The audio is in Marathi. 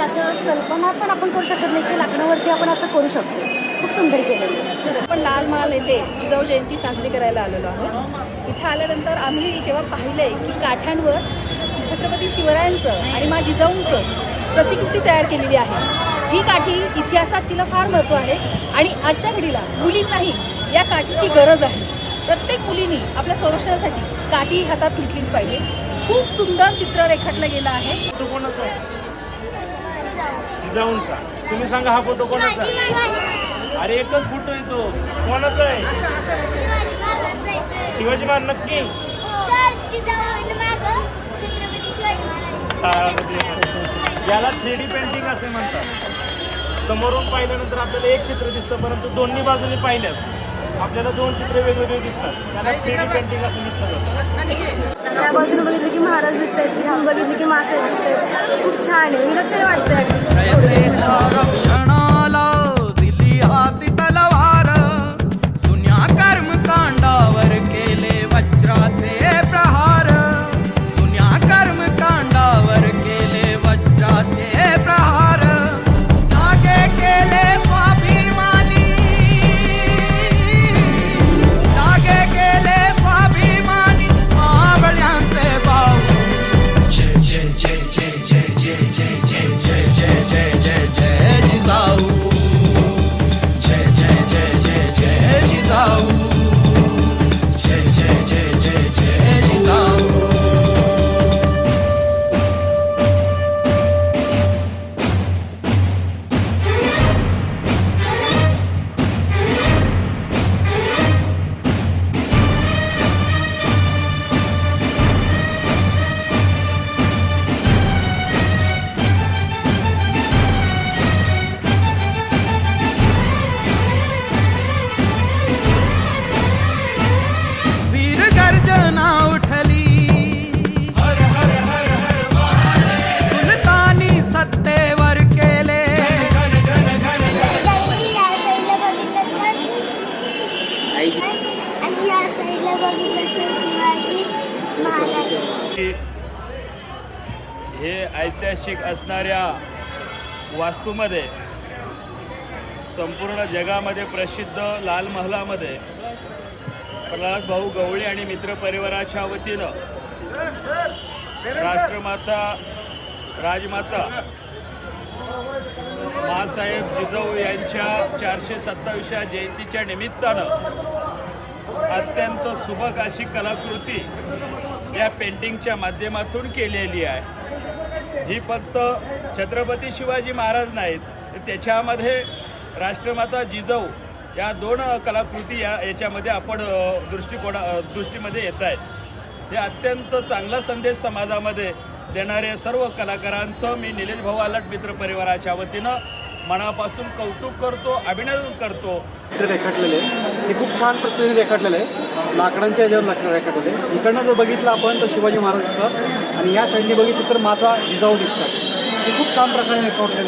असं कल्पना पण आपण करू शकत नाही की लाकडावरती आपण असं करू शकतो. खूप सुंदर केलेलं आहे आपण लाल महाल येथे जिजाऊ जयंती साजरी करायला आलेलो आहोत. इथं आल्यानंतर आम्ही जेव्हा पाहिलंय की काठांवर छत्रपती शिवरायांचं आणि मा जिजाऊंचं प्रतिकृती तयार केलेली आहे. जी काठी इतिहासात तिला फार महत्त्व आहे आणि आजच्या घडीला मुलींनाही या काठीची गरज आहे. प्रत्येक मुलींनी आपल्या संरक्षणासाठी काठी हातात घेतलीच पाहिजे. खूप सुंदर चित्र रेखाटलं गेलं आहे. जिजाऊंचा. तुम्ही सांगा हा फोटो कोणाचा आहे? अरे एकच फोटो आहे तो. कोणाचा आहे? शिवाजी महाराज नक्की? याला थ्री डी पेंटिंग असे म्हणतात. समोरून पाहिल्यानंतर आपल्याला एक चित्र दिसतं परंतु दोन्ही बाजूने पाहिल्यास आपल्याला दोन चित्र वेगवेगळे दिसतात. त्याला थ्री डी पेंटिंग असं म्हटलं त्या बाजूने बघितलं की महाराज दिसत आहेत बघितलं की मासे दिसत आहेत खूप छान आहे. विलक्षण वाटतंय Sahara की हे ऐतिहासिक असणाऱ्या वास्तूमध्ये संपूर्ण जगामध्ये प्रसिद्ध लाल महालामध्ये प्रल्हाद भाऊ गवळी आणि मित्रपरिवाराच्या वतीनं राष्ट्रमाता राजमाता मासाहेब जिजाऊ यांच्या चारशे सत्तावीसच्या जयंतीच्या निमित्तानं अत्यंत सुबक अशी कलाकृती या पेंटिंगच्या माध्यमातून केलेली आहे. ही फक्त छत्रपती शिवाजी महाराज नाहीत त्याच्यामध्ये राष्ट्रमाता जिजाऊ या दोन कलाकृती या याच्यामध्ये आपण दृष्टिकोना दृष्टीमध्ये येत आहेत. हे अत्यंत चांगला संदेश समाजामध्ये देणाऱ्या सर्व कलाकारांचं मी निलेश भाऊ आलट मित्र परिवाराच्या वतीनं मनापासून कौतुक करतो अभिनंदन करतो. चित्र रेखाटलेले हे खूप छान पद्धतीने रेखाटलेलं आहे लाकडांच्या याच्यावर लाकडं रेखाटलेले इकडनं जर बघितलं आपण तर शिवाजी महाराज दिसतात आणि या साईडने बघितलं तर माता जिजाऊ दिसतात हे खूप छान प्रकारे रेखाटलेलं आहे.